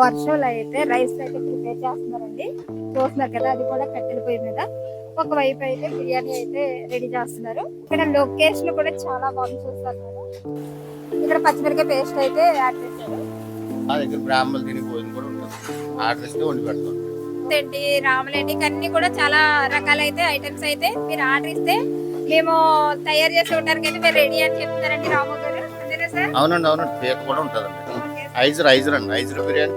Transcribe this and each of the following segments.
వర్షంలో అయితే రైస్ అయితే ప్రిపేర్ చేస్తున్నారండి. చూస్తున్నారు కదా అది కూడా కట్టెల పొయ్యి మీద. ఒక వైపు అయితే బిర్యానీ అయితే రెడీ చేస్తున్నారు. ఇక్కడ లొకేషన్ కూడా చాలా బాగుంది చూస్తారు ఇక్కడ పచ్చిమిరకాయ పేస్ట్ అయితే యాడ్ చేశారు. దగ్గర బ్రాహ్మణులు తిని భోజనం కూడా ఉంటుంది. ఆర్డర్ ఇస్తే వండి పెడతాం. ఏంటి రాములేంటి అన్ని కూడా చాలా రకాలైతే ఐటమ్స్ అయితే మీరు ఆర్డర్ ఇస్తే మేము తయారు చేసి ఉండడానికి అయితే మీరు రెడీ అని చెప్తారండి రాము గారు. అంతేనా సార్? అవునండి అవునండి. కూడా ఉంటుందండి. ఐజర్ ఐజర్ అండి ఐజర్ బిర్యానీ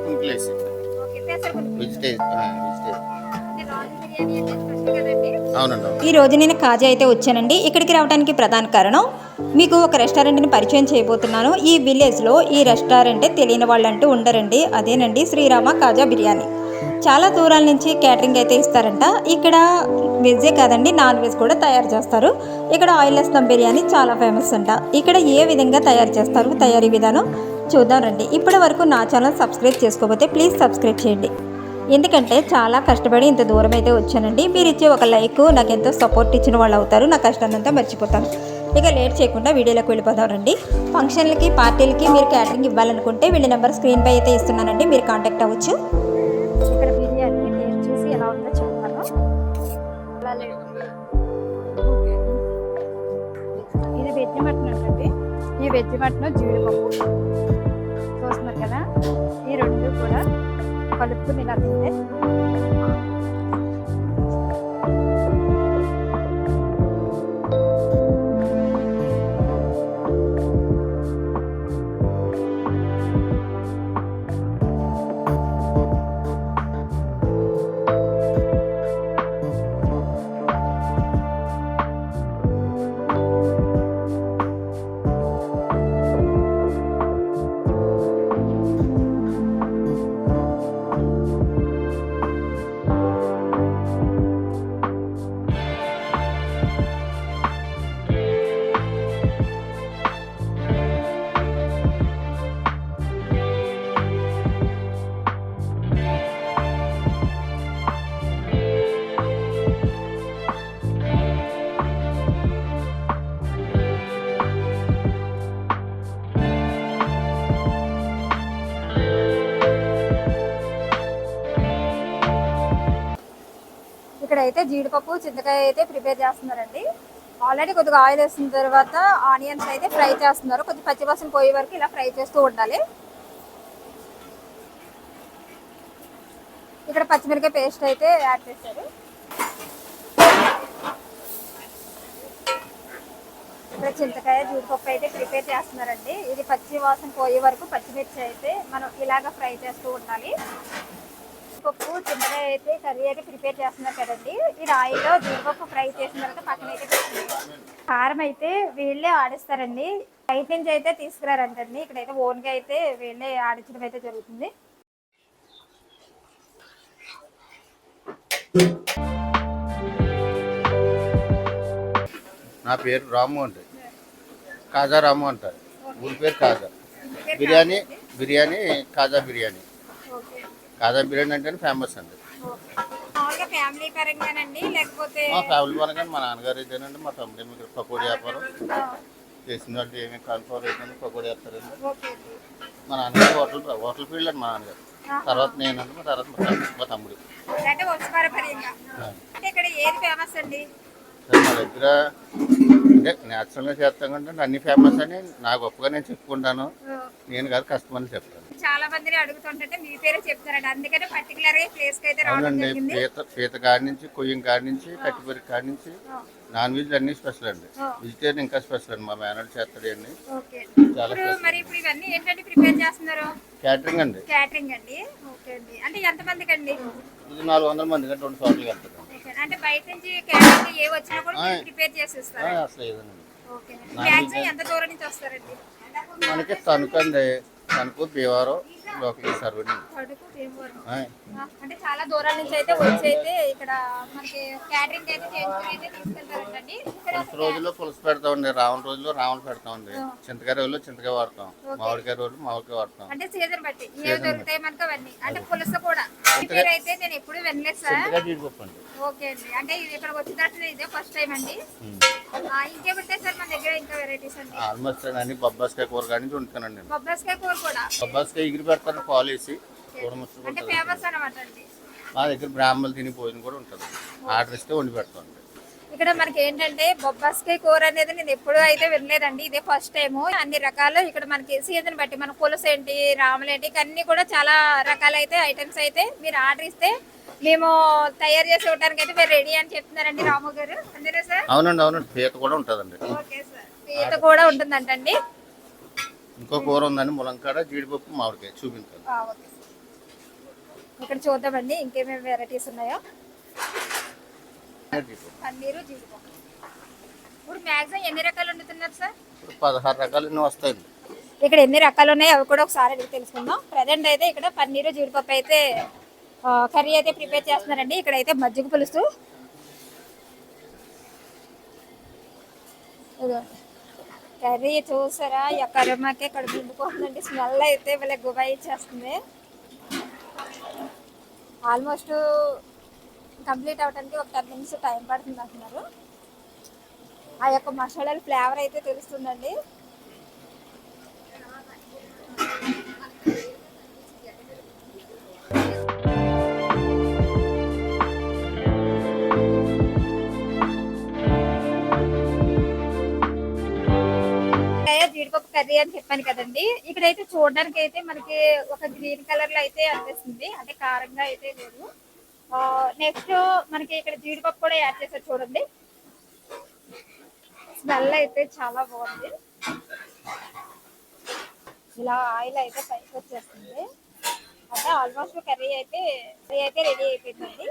అవునండి అవును. ఈ రోజు నేను కాజా అయితే వచ్చానండి. ఇక్కడికి రావడానికి ప్రధాన కారణం మీకు ఒక రెస్టారెంట్ని పరిచయం చేయబోతున్నాను. ఈ విలేజ్లో ఈ రెస్టారెంట్ తెలియని వాళ్ళంటూ ఉండరండి. అదేనండి శ్రీరామ కాజా బిర్యానీ. చాలా దూరాల నుంచి క్యాటరింగ్ అయితే ఇస్తారంట. ఇక్కడ వెజ్జే కాదండి నాన్ వెజ్ కూడా తయారు చేస్తారు. ఇక్కడ ఆయిల్లెస్ దమ్ బిర్యానీ చాలా ఫేమస్ అంట. ఇక్కడ ఏ విధంగా తయారు చేస్తారు తయారీ విధానం? చూద్దాం రండి. ఇప్పటి వరకు నా ఛానల్ సబ్స్క్రైబ్ చేసుకోకపోతే ప్లీజ్ సబ్స్క్రైబ్ చేయండి. ఎందుకంటే చాలా కష్టపడి ఇంత దూరం అయితే వచ్చానండి. మీరు ఇచ్చే ఒక లైక్ నాకు ఎంతో సపోర్ట్ ఇచ్చిన వాళ్ళు అవుతారు. నా కష్టాన్నంతా మర్చిపోతాను. ఇక లేట్ చేయకుండా వీడియోలోకి వెళ్ళిపోదాం రండి. ఫంక్షన్లకి పార్టీలకి మీరు క్యాటరింగ్ ఇవ్వాలనుకుంటే వీళ్ళ నెంబర్ స్క్రీన్పై అయితే ఇస్తున్నానండి. మీరు కాంటాక్ట్ అవ్వచ్చు. ఇక్కడ బిర్యానీ టేస్ట్ చూసి ఎలా ఉందో చెప్తాను. ఇది వెజ్ మటన్ అండి. ఈ వెజ్ మటన్ జీడిపప్పు. చూస్తున్నారు కదా? ఈ రెండు కూడా కలుపుకుని ఇలా తింటే జీడిపప్పు చింతకాయ అయితే ప్రిపేర్ చేస్తున్నారండి. ఆల్రెడీ కొద్దిగా ఆయిల్ వేసిన తర్వాత ఆనియన్స్ అయితే ఫ్రై చేస్తున్నారు. కొద్దిగా పచ్చివాసన పోయే వరకు ఇలా ఫ్రై చేస్తూ ఉండాలి. ఇక్కడ పచ్చిమిరకాయ పేస్ట్ అయితే యాడ్ చేశారు. ఇక్కడ చింతకాయ జీడిపప్పు అయితే ప్రిపేర్ చేస్తున్నారండి. ఇది పచ్చి వాసన పోయే వరకు పచ్చిమిర్చి అయితే మనం ఇలాగ ఫ్రై చేస్తూ ఉండాలి. పప్పు చింతకాయ అయితే కర్రీ అయితే ప్రిపేర్ చేస్తున్నారు కదండి. ఇది ఆయిల్లో జీడిపప్పు ఫ్రై చేసిన తర్వాత పక్కన అయితే కారం అయితే వీళ్ళే ఆడిస్తారండి. బయట నుంచి అయితే తీసుకురారంటండి. ఇక్కడైతే ఓన్గా అయితే వీళ్ళే ఆడించడం అయితే జరుగుతుంది. నా పేరు రాము అండి. కాజా రాము అంటారు. ఊరి పేరు కాజా. బిర్యానీ బిర్యానీ కాజా బిర్యానీ. కాజా బిర్యానీ అంటే ఫేమస్ అండి. ఫ్యామిలీ పరంగానండి లేకపోతే మా ఫ్యామిలీ పరంగా మా నాన్నగారు అయితేనండి మా తమ్ముడు ఏమి ఇక్కడ పకోడీ వ్యాపారం చేసిన వాళ్ళు ఏమి కాన్ఫర్ అయితే పకోడీ వేస్తారండి మా నాన్నగారు హోటల్ హోటల్ ఫీల్డ్ అండి మా నాన్నగారు. తర్వాత నేనండి మా తర్వాత మా తమ్ముడు- ఇక్కడ ఏది ఫేమస్ అండి? మా దగ్గర అంటే న్యాచురల్గా చేస్తాం కంటే అన్ని ఫేమస్ అని నా గొప్పగా నేను చెప్పుకుంటాను. నేను కాదు కష్టమని చెప్తాను. చాలా మందిని అడుగుతుంటే మీ పేరే చెప్తారండి అందుకనే పర్టికులర్గా ప్లేస్కి అయితే రావడం అవునండి జరిగింది. పీత పీత కాడి నుంచి కొయ్యం కాడి నుంచి కట్టిపరి కాడి నుంచి నాన్ వెజ్ అన్ని స్పెషల్ అండి. వెజిటేరియన్ ఇంకా స్పెషల్ అండి. మా మేనర్ చేస్తాడు అండి ఓకే. చాలా ఇప్పుడు. మరి ఇప్పుడు ఇవన్నీ ఏంటంటే ప్రిపేర్ చేస్తున్నారు? క్యాటరింగ్ అండి. క్యాటరింగ్ అండి. ఓకే అండి. అంటే ఎంత మందికి అండి? ఇది నాలుగు వందల మంది కంటే రెండు చోట్లకి వెళ్తుంది ఓకే అంటే బయట నుంచి క్యాటరింగ్ ఏ వచ్చినా కూడా ఆ. ప్రిపేర్ చేసి ఇస్తారు అసలు ఏదండి ఓకే మ్యాక్సిమం ఎంత దూరం నుంచి వస్తారండి? మనకి తణుకు কানপুর বিহারও లోకల్ ఆ, అంటే చాలా దూరాల నుంచి అయితే వచ్చి అయితే ఇక్కడ మనకి క్యాటరింగ్ అయితే చేయించుకుని అయితే తీసుకెళ్తారంటండి. ఇక్కడ పులుసు రోజుల్లో పులుసు పెడతామండి రావణ రోజులో రావణ పెడతామండి చింతకాయ రోజుల్లో చింతకాయ వాడతాం. మామిడికాయ రోజులు మామిడికాయ వాడతాం. అంటే సీజన్ బట్టి ఏ దొరుకుతాయి మనకు అవన్నీ? అంటే పులుసు కూడా. అయితే నేను ఎప్పుడు వినలేదు సార్. ఓకే అండి. అంటే ఇది ఇక్కడికి వచ్చిన తర్వాత ఇదే ఫస్ట్ టైం అండి. ఇంకేముంటాయి సార్ మన దగ్గర ఇంకా వెరైటీస్ అండి? ఆల్మోస్ట్ అన్ని బొబ్బాస్కాయ కూర వండుతానండి నేను. బొబ్బాస్కాయ కూర కూడా. బొబ్బాస్కాయ ఎగిరి ఫేమస్ అనమాట అండి. మా దగ్గర బ్రాహ్మణులు తిని భోజనం కూడా ఉంటుంది. ఆర్డర్ ఇస్తే వండి పెడతాం ఇక్కడ మనకి ఏంటంటే బొబ్బాస్కాయ కూర అనేది నేను ఎప్పుడూ అయితే వినలేదండి. ఇదే ఫస్ట్ టైం అన్ని రకాలు ఇక్కడ మనకి సీజన్ బట్టి మన పులుసు ఏంటి రాములు ఏంటి అన్ని కూడా చాలా రకాలైతే ఐటమ్స్ అయితే మీరు ఆర్డర్ ఇస్తే మేము తయారు చేసి ఇవ్వడానికి అయితే మీరు రెడీ అని చెప్తున్నారండి రాము గారు. అంతేనా సార్? అవునండి అవునండి. పీత కూడా ఉంటుందండి. Okay sir. పీత కూడా ఉంటుందంటండి. ఇంకో కూర ఉందండి ములంకాడ జీడిపప్పు మామిడికాయ. సార్. ఇక్కడ చూద్దామండి ఇంకేమేమి వెరైటీస్ ఉన్నాయో. పన్నీరు జీడిపప్పు. ఇప్పుడు మ్యాక్సిమం ఎన్ని రకాలు వండుతున్నారు సార్? ఇప్పుడు పదహారు రకాలు వస్తాయండి. ఇక్కడ ఎన్ని రకాలు ఉన్నాయి అవి కూడా ఒకసారి అడిగి తెలుసుకుందాం. ప్రజెంట్ అయితే ఇక్కడ పన్నీరు జీడిపప్పు అయితే కర్రీ అయితే ప్రిపేర్ చేస్తున్నారండి. ఇక్కడ అయితే మజ్జిగ పులుసు. కర్రీ చూసారా? ఈ కర్రమాకే ఇక్కడ నిండిపోతుందండి. స్మెల్ అయితే వీళ్ళ గుబాయి ఇచ్చేస్తుంది ఆల్మోస్ట్ కంప్లీట్ అవడానికి ఒక టెన్ మినిట్స్ టైం పడుతుంది అంటున్నారు. ఆ యొక్క మసాలాల ఫ్లేవర్ అయితే తెలుస్తుందండి. కర్రీ అని చెప్పాను కదండి. ఇక్కడైతే చూడడానికి అయితే మనకి ఒక గ్రీన్ కలర్లో అయితే అనిపిస్తుంది. అంటే కారంగా అయితే లేదు. నెక్స్ట్ మనకి ఇక్కడ జీడిపప్పు కూడా యాడ్ చేశారు చూడండి. స్మెల్ అయితే చాలా బాగుంది. ఇలా ఆయిల్ అయితే పైకి వచ్చేస్తుంది. అంటే ఆల్మోస్ట్ కర్రీ అయితే కర్రీ అయితే రెడీ అయిపోయిందండి.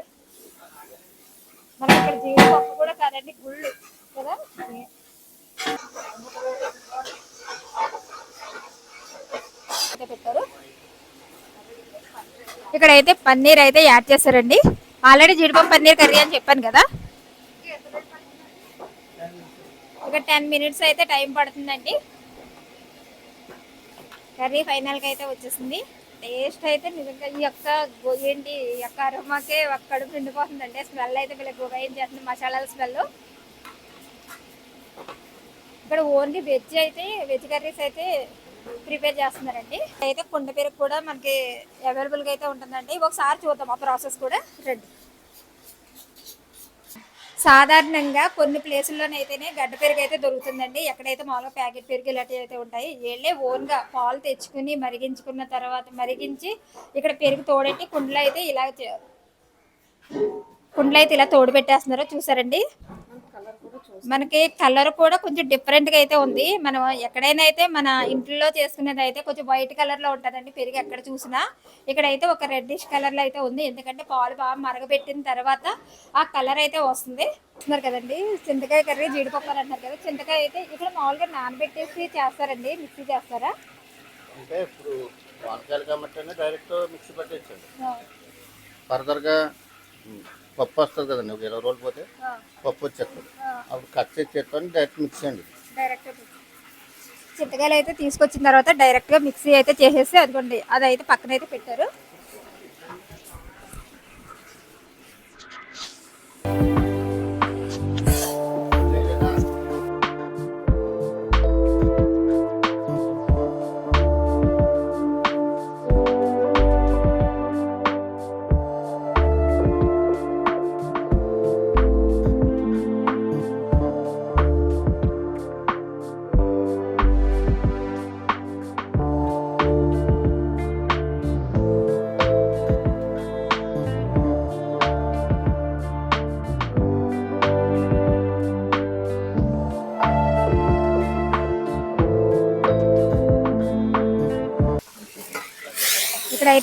మనకి ఇక్కడ జీడిపప్పు కూడా కదండి గుళ్ళు కదా? పెట్టారు ఇక్కడ అయితే పన్నీర్ అయితే యాడ్ చేశారండి ఆల్రెడీ జీడిపప్పు పన్నీర్ కర్రీ అని చెప్పాను కదా. ఇక టెన్ మినిట్స్ అయితే టైం పడుతుందండి. కర్రీ ఫైనల్గా అయితే వచ్చేసింది. టేస్ట్ అయితే నిజంగా ఈ యొక్క గో- ఏంటి ఈ యొక్క అరమాకే ఒక కడుపు నిండిపోతుందండి. స్మెల్ అయితే వీళ్ళకి ఏం చేస్తుంది మసాలాల స్మెల్. ఇక్కడ ఓన్లీ వెజ్ అయితే వెజ్ కర్రీస్ అయితే ప్రిపేర్ చేస్తున్నారండి. అయితే కుండ పెరుగు కూడా మనకి అవైలబుల్గా అయితే ఉంటుందండి. ఒకసారి చూద్దాం ఆ ప్రాసెస్ కూడా. రండి. సాధారణంగా కొన్ని ప్లేసుల్లోనైతేనే గడ్డ పెరుగు అయితే దొరుకుతుందండి. ఎక్కడైతే మామూలుగా ప్యాకెట్ పెరుగు ఇలాంటివి అయితే ఉంటాయి వీళ్ళే ఓన్గా పాలు తెచ్చుకుని మరిగించుకున్న తర్వాత మరిగించి ఇక్కడ పెరుగు తోడెట్టి కుండలో అయితే ఇలా కుండలో అయితే ఇలా తోడు పెట్టేస్తున్నారో చూసారండి. మనకి కలర్ కూడా కొంచెం డిఫరెంట్గా అయితే ఉంది. మనం ఎక్కడైనా అయితే మన ఇంట్లో చేసుకునేది అయితే కొంచెం వైట్ కలర్లో ఉంటుందండి. పెరుగు ఎక్కడ చూసినా ఇక్కడైతే ఒక రెడ్డిష్ కలర్లో అయితే ఉంది. ఎందుకంటే పాలు బాగా మరగబెట్టిన తర్వాత ఆ కలర్ అయితే వస్తుంది. చూస్తున్నారు కదండి? చింతకాయ కర్రీ జీడిపప్పు అని అంటారు కదా. చింతకాయ అయితే ఇక్కడ మామూలుగా నానబెట్టేసి చేస్తారండి. మిక్సీ చేస్తారా? అంటే ఇప్పుడు కాబట్టి డైరెక్ట్ మిక్సీ ఫర్దర్గా పప్పు వస్తుంది కదండి ఒక ఇరవై రోజులు పోతే పప్పు వచ్చేస్తుంది. అప్పుడు కట్ చేసి చేస్తాను డైరెక్ట్ మిక్సీ అండి డైరెక్ట్ చింతకాయలు అయితే తీసుకొచ్చిన తర్వాత డైరెక్ట్గా మిక్సీ అయితే చేసేసి అదిగోండి అది అయితే పక్కన అయితే పెట్టారు.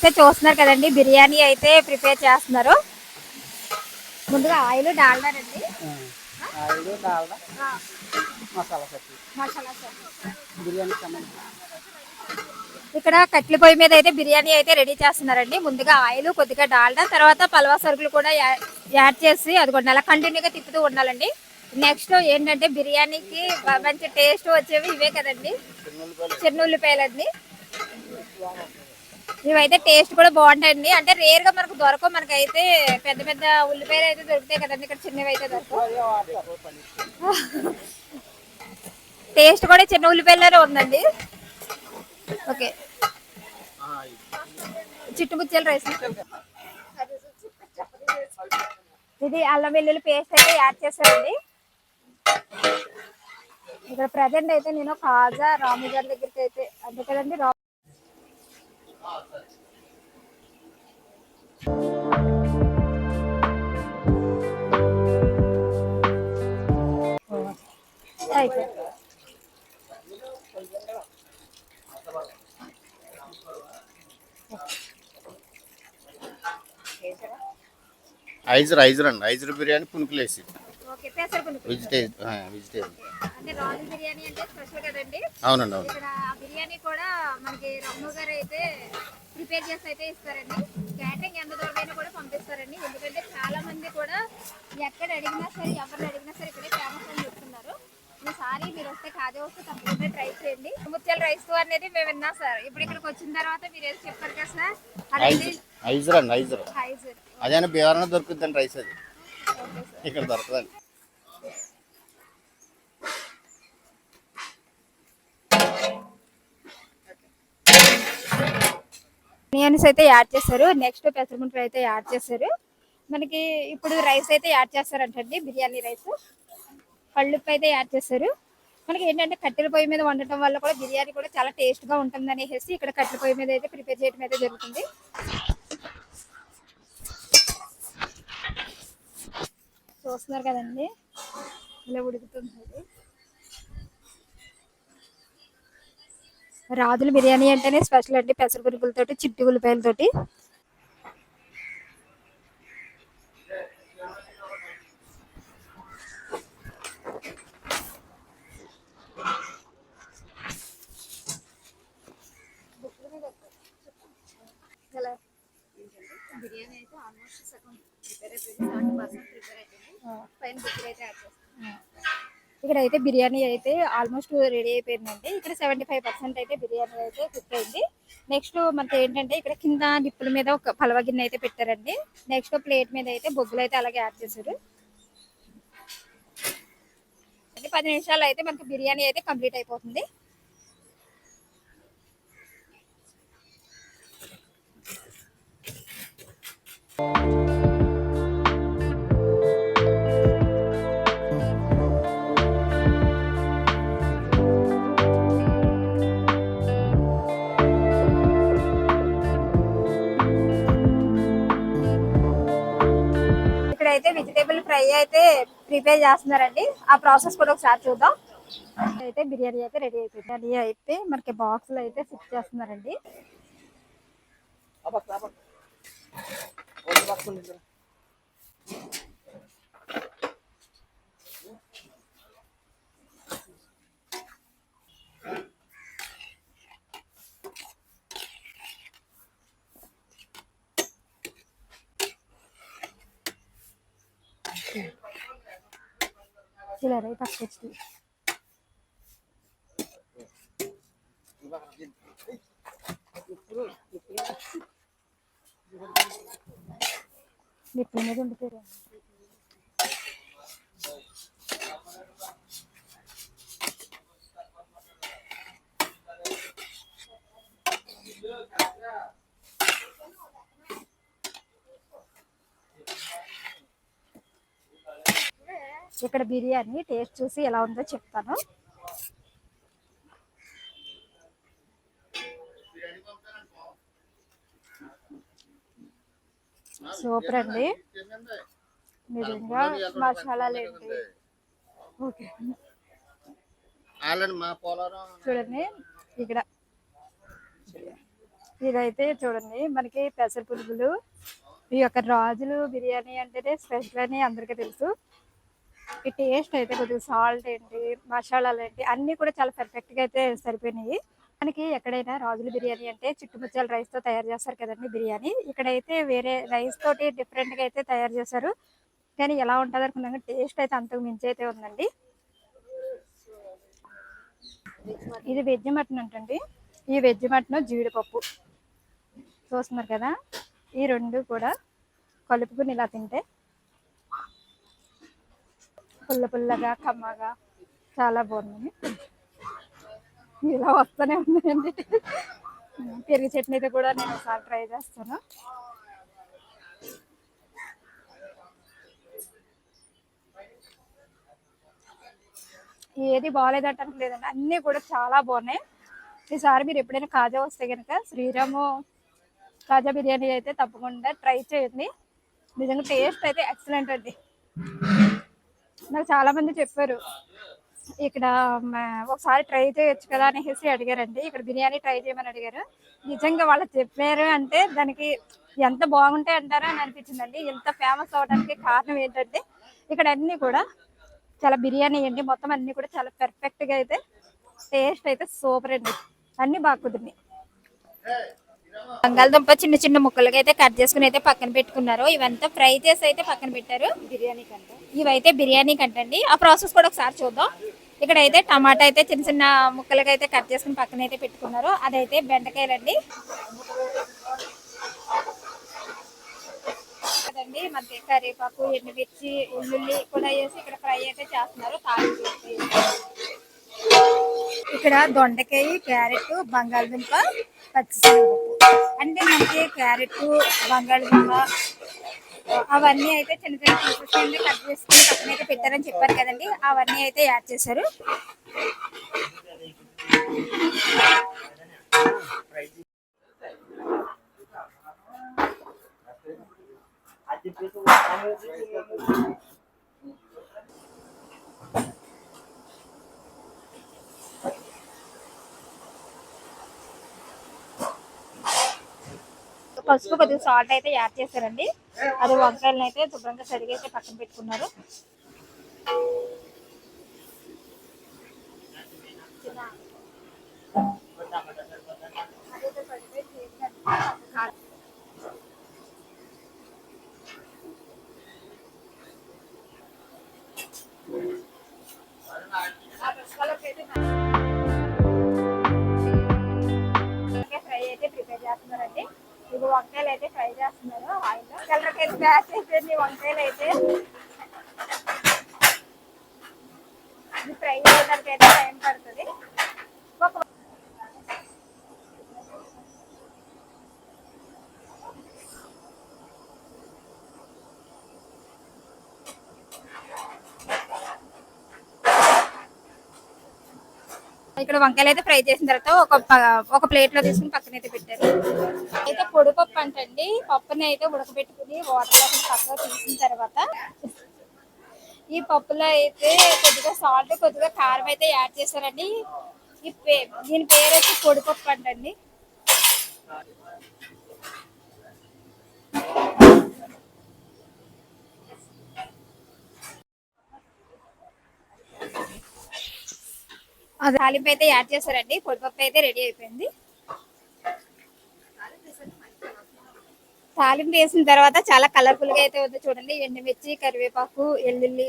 అయితే చూస్తున్నారు కదండి బిర్యానీ అయితే ప్రిపేర్ చేస్తున్నారు. ముందుగా ఆయిల్ డాల్డా అండి ఆయిల్ డాల్డా ఆ, మసాలా పట్టి మసాలా సార్ బిర్యానీ సంబంధించి ఇక్కడ కట్ల పొయ్యి మీద అయితే బిర్యానీ అయితే రెడీ చేస్తున్నారండి. ముందుగా ఆయిల్ కొద్దిగా డాల్డా తర్వాత పలవా సరుకులు కూడా యాడ్ చేసి అది కూడా అలా కంటిన్యూగా తిప్పుతూ ఉండాలండి. నెక్స్ట్ ఏంటంటే బిర్యానీకి మంచి టేస్ట్ వచ్చేవి ఇవే కదండి. చిన్న ఉల్లిపాయలండి ఇవైతే టేస్ట్ కూడా బాగుంటాయండి. అంటే రేర్గా మనకు దొరకవు. మనకైతే పెద్ద పెద్ద ఉల్లిపాయలు అయితే దొరుకుతాయి కదండి. ఇక్కడ చిన్నవి అయితే దొరకవు. టేస్ట్ కూడా చిన్న ఉల్లిపాయలనే ఉందండి. ఓకే. చిట్టుముచ్చల రైస్. ఇది అల్లం వెల్లుల్లి పేస్ట్ అయితే యాడ్ చేశారండి ఇక్కడ ప్రజెంట్ అయితే నేను కాజా రాముగారి దగ్గరికి అయితే అంతే రాము ఐజర్ ఐజర్ అండి. ఐజర్ బిర్యానీ పునుకులేసి అంటే రాజు బిర్యానీ అంటే స్పెషల్ కదండి. అవునండి అవును. ఇక్కడ ఆ బిర్యానీ కూడా మనకి రమ్ము గారు అయితే ప్రిపేర్ చేసి అయితే ఇస్తారండి. క్యాటరింగ్ ఎంత దూరమైనా కూడా పంపిస్తారండి. ఎందుకంటే చాలా మంది కూడా ఎక్కడ అడిగినా సరే ఎవరిని అడిగినా సరే ఇక్కడే ఫేమస్ అని చెప్తున్నారు. ఈసారి మీరు వస్తే వస్తే తప్పకుండా ట్రై చేయండి. ముత్యాల రైస్ అనేది మేము విన్నాం సార్. ఇప్పుడు ఇక్కడికి వచ్చిన తర్వాత మీరు ఏదో చెప్పారు కదా సార్. అండి అదే బీహార్లో దొరుకుతుందండి రైస్ అది. ఇక్కడ దొరకదండి. ఆనియన్స్ అయితే యాడ్ చేశారు నెక్స్ట్ పెసరముంటలు అయితే యాడ్ చేశారు మనకి ఇప్పుడు రైస్ అయితే యాడ్ చేస్తారంటండి బిర్యానీ రైస్. పళ్ళుప్పు అయితే యాడ్ చేశారు మనకి ఏంటంటే కట్టెల పొయ్యి మీద వండటం వల్ల కూడా బిర్యానీ కూడా చాలా టేస్ట్గా ఉంటుంది అనేసి ఇక్కడ కట్టెల పొయ్యి మీద అయితే ప్రిపేర్ చేయడం అయితే జరుగుతుంది. చూస్తున్నారు కదండి? ఇలా ఉడుకుతుంది. రాజుల బిర్యానీ అంటేనే స్పెషల్ అండి పెసర పురుగులతోటి చిట్టి ఉల్లిపాయలతోటి. బిర్యానీ అయితే ఆల్మోస్ట్ సగం ప్రిపేర్ అయిపోయింది. సెవెంటీ పర్సెంట్ ప్రిపేర్ అయిపోయింది. పైన బుక్కులు అయితే యాడ్ ఇక్కడ అయితే బిర్యానీ అయితే ఆల్మోస్ట్ రెడీ అయిపోయిందండి. ఇక్కడ సెవెంటీ ఫైవ్ పర్సెంట్ అయితే బిర్యానీ అయితే కుక్ అయింది నెక్స్ట్ మనకి ఏంటంటే ఇక్కడ కింద నిప్పుల మీద ఒక పలవ గిన్నె అయితే పెట్టారండి. నెక్స్ట్ ప్లేట్ మీద అయితే బొగ్గులు అయితే అలాగే యాడ్ చేశారు. పది నిమిషాలు అయితే మనకి బిర్యానీ అయితే కంప్లీట్ అయిపోతుంది. ప్రిపేర్ చేస్తున్నారండి. ఆ ప్రాసెస్ కూడా ఒకసారి చూద్దాం. అయితే బిర్యానీ అయితే రెడీ అయిపోయింది. బిర్యానీ అయితే మనకి బాక్స్లో అయితే ఫిక్స్ చేస్తున్నారండి. Okay. అబ్బా ఓడి పట్టుకుంటుంది ఇలా రైట్ పక్కకొచ్చి నిప్పుల మీద ఉండిపోయారు ఇక్కడ బిర్యానీ టేస్ట్ చూసి ఎలా ఉందో చెప్తాను. సూపర్ అండి. నిజంగా మసాలాలు ఏంటి? ఓకే. చూడండి ఇక్కడ. ఇదైతే చూడండి మనకి పెసర పురుగులు ఈ యొక్క రాజులు బిర్యానీ అంటేనే స్పెషల్ అని అందరికీ తెలుసు. ఈ టేస్ట్ అయితే కొద్దిగా సాల్ట్ ఏంటి మసాలాలు ఏంటి అన్నీ కూడా చాలా పర్ఫెక్ట్గా అయితే సరిపోయినాయి. మనకి ఎక్కడైనా రాజుల బిర్యానీ అంటే చుట్టుముచ్చాల రైస్తో తయారు చేస్తారు కదండి బిర్యానీ. ఇక్కడైతే వేరే రైస్ తోటి డిఫరెంట్గా అయితే తయారు చేశారు. కానీ ఎలా ఉంటుంది అనుకున్నాక టేస్ట్ అయితే అంతకు మించి అయితే ఉందండి. ఇది వెజ్ మటన్ అంటండి. ఈ వెజ్ మటన్ జీడిపప్పు. చూస్తున్నారు కదా? ఈ రెండు కూడా కలుపుకుని ఇలా తింటే పుల్ల పుల్లగా కమ్మగా. చాలా బాగున్నాయి. ఇలా వస్తూనే ఉన్నాయండి. పెరుగు చట్నీ అయితే కూడా నేను ఒకసారి ట్రై చేస్తాను. ఏది బాగాలేదంటానికి లేదండి అన్నీ కూడా చాలా బాగున్నాయి. ఈసారి మీరు ఎప్పుడైనా కాజా వస్తే కనుక శ్రీరాము కాజా బిర్యానీ అయితే తప్పకుండా ట్రై చేయండి. నిజంగా టేస్ట్ అయితే ఎక్సలెంట్ అండి. నాకు చాలా మంది చెప్పారు. ఇక్కడ ఒకసారి ట్రై చేయొచ్చు కదా అనేసి అడిగారండి. ఇక్కడ బిర్యానీ ట్రై చేయమని అడిగారు. నిజంగా వాళ్ళు చెప్పారు అంటే దానికి ఎంత బాగుంటాయి అంటారా అని అనిపించిందండి. ఎంత ఫేమస్ అవడానికి కారణం ఏంటంటే ఇక్కడ అన్ని కూడా చాలా బిర్యానీ అండి. మొత్తం అన్ని కూడా చాలా perfect అయితే టేస్ట్ అయితే సూపర్ అండి. అన్ని బాగా కుదిరినాయి. బంగాళదుంప చిన్న చిన్న ముక్కలుగా అయితే కట్ చేసుకుని అయితే పక్కన పెట్టుకున్నారు. ఇవంతా ఫ్రై చేసి అయితే పక్కన పెట్టారు. బిర్యానీ కంటే. ఇవైతే బిర్యానీ కంటండి. ఆ ప్రాసెస్ కూడా ఒకసారి చూద్దాం. ఇక్కడ అయితే టమాటా అయితే చిన్న చిన్న ముక్కలుగా అయితే కట్ చేసుకుని పక్కన అయితే పెట్టుకున్నారు. అదైతే బెండకాయలండి. కదండి మనకి కరివేపాకు ఎండుమిర్చి ఉల్లుల్లి కూడా వేసి ఇక్కడ ఫ్రై అయితే చేస్తున్నారు. తాలింపు. ఇక్కడ దొండకాయ క్యారెట్ బంగాళదుంప పచ్చిశనగపప్పు అంటే మనకి క్యారెట్ బంగాళదుంప అవన్నీ అయితే చిన్న చిన్న పీసెస్ అండి కట్ చేసుకుని పక్కన అయితే పెట్టారని చెప్పారు కదండి. అవన్నీ అయితే యాడ్ చేశారు. పసుపు కొద్దిగా సాల్ట్ అయితే యాడ్ చేశారండి. అది వంకాయలను అయితే శుభ్రంగా సరిగా అయితే పక్కన పెట్టుకున్నారు. ఇది ఫ్రై అవ్వడానికి అయితే టైం పడుతుంది. ఒక ఇక్కడ వంకాయలు అయితే ఫ్రై చేసిన తర్వాత ఒక ప- ఒక ప్లేట్లో తీసుకుని పక్కన అయితే పెట్టారు. అయితే పొడిపప్పు అంటండి. పప్పుని అయితే ఉడకబెట్టుకుని వాటర్ పక్కన తీసిన తర్వాత ఈ పప్పులో అయితే కొద్దిగా సాల్ట్ కొద్దిగా కారం అయితే యాడ్ చేశారండి. ఈ పే దీని పేరు వచ్చి పొడిపప్పు అంటండి. అది. తాలింపు అయితే యాడ్ చేశారండి. పొడిపప్పు అయితే రెడీ అయిపోయింది. తాలింపు వేసిన తర్వాత చాలా కలర్ఫుల్గా అయితే ఉంది చూడండి. ఎండుమిర్చి కరివేపాకు ఎల్లుల్లి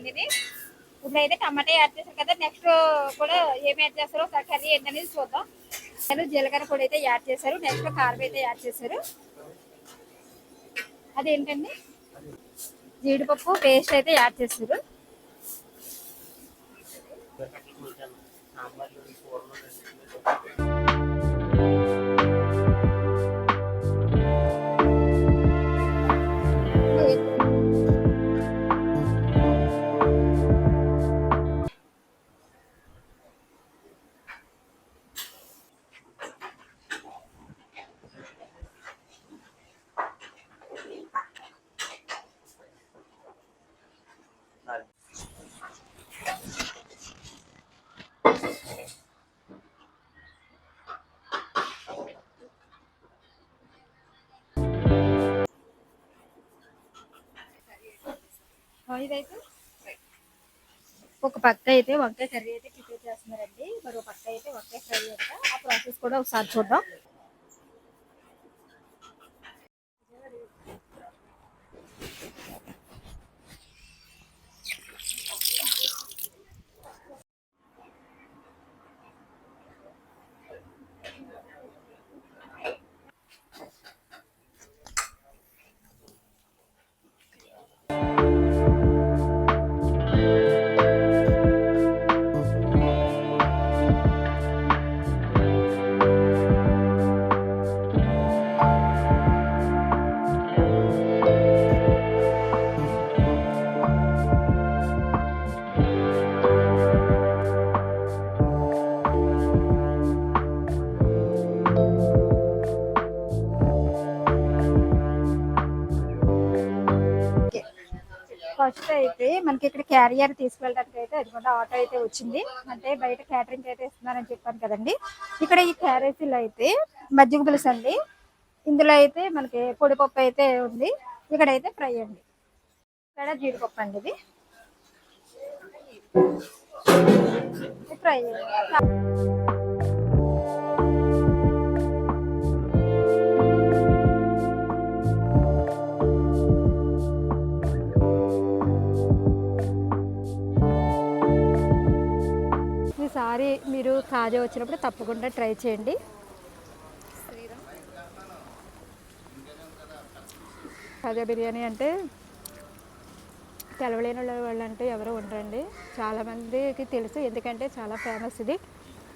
ఉంటుంది ఇది ఇప్పుడైతే టమాటా యాడ్ చేశారు కదా నెక్స్ట్ కూడా ఏమి యాడ్ చేస్తారో ఒకసారి కర్రీ ఏంటనేది చూద్దాం. నేను జీలకర్ర పొడి అయితే యాడ్ చేశారు నెక్స్ట్ కారం అయితే యాడ్ చేశారు. అదేంటండి? జీడిపప్పు పేస్ట్ అయితే యాడ్ చేశారు. ఇదైతే? ఒక పక్క అయితే వంకాయ కర్రీ అయితే ప్రిపేర్ చేస్తున్నారండి. మరో పక్క అయితే వంకాయ ఫ్రై అంట. ఆ ప్రాసెస్ కూడా ఒకసారి చూద్దాం. మనకి ఇక్కడ క్యారియర్ తీసుకెళ్ళడానికి అయితే అది కూడా ఆటో అయితే వచ్చింది. అంటే బయట క్యాటరింగ్ అయితే ఇస్తున్నారని చెప్పాను కదండి. ఇక్కడ ఈ క్యారేజీలో అయితే మజ్జిగ పులుసు అండి. ఇందులో అయితే మనకి పొడిపప్పు అయితే ఉంది. ఇక్కడ అయితే ఫ్రై అండి. ఇక్కడ జీడిపప్పు అండి ఇది. ఫ్రై ఒకసారి మీరు కాజా వచ్చినప్పుడు తప్పకుండా ట్రై చేయండి. కాజా బిర్యానీ అంటే తెలవలేని వాళ్ళు అంటే ఎవరు ఉండరండి. చాలామందికి తెలుసు ఎందుకంటే చాలా ఫేమస్ ఇది.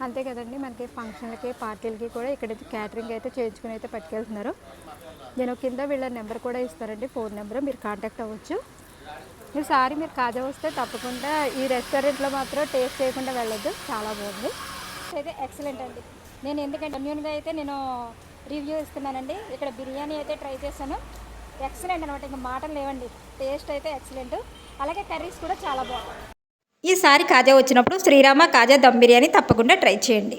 అంతే కదండి మనకి ఫంక్షన్లకి పార్టీలకి కూడా ఇక్కడ క్యాటరింగ్ అయితే చేయించుకుని అయితే పట్టుకెళ్తున్నారు. నేను కింద వీళ్ళ నెంబర్ కూడా ఇస్తారండి ఫోన్ నెంబర్ మీరు కాంటాక్ట్ అవ్వచ్చు. మీరు మీరు కాజా వస్తే తప్పకుండా ఈ రెస్టారెంట్లో మాత్రం టేస్ట్ చేయకుండా వెళ్ళొద్దు. చాలా బాగుంది. అయితే ఎక్సలెంట్ అండి. నేను ఎందుకంటే అన్యూన్గా అయితే నేను రివ్యూ ఇస్తున్నానండి. ఇక్కడ బిర్యానీ అయితే ట్రై చేశాను. ఎక్సలెంట్ అనమాట ఇంకా మాటలు లేవండి. టేస్ట్ అయితే ఎక్సలెంట్. అలాగే కర్రీస్ కూడా చాలా బాగుంది ఈసారి కాజా వచ్చినప్పుడు శ్రీరామ కాజా దమ్ బిర్యానీ తప్పకుండా ట్రై చేయండి.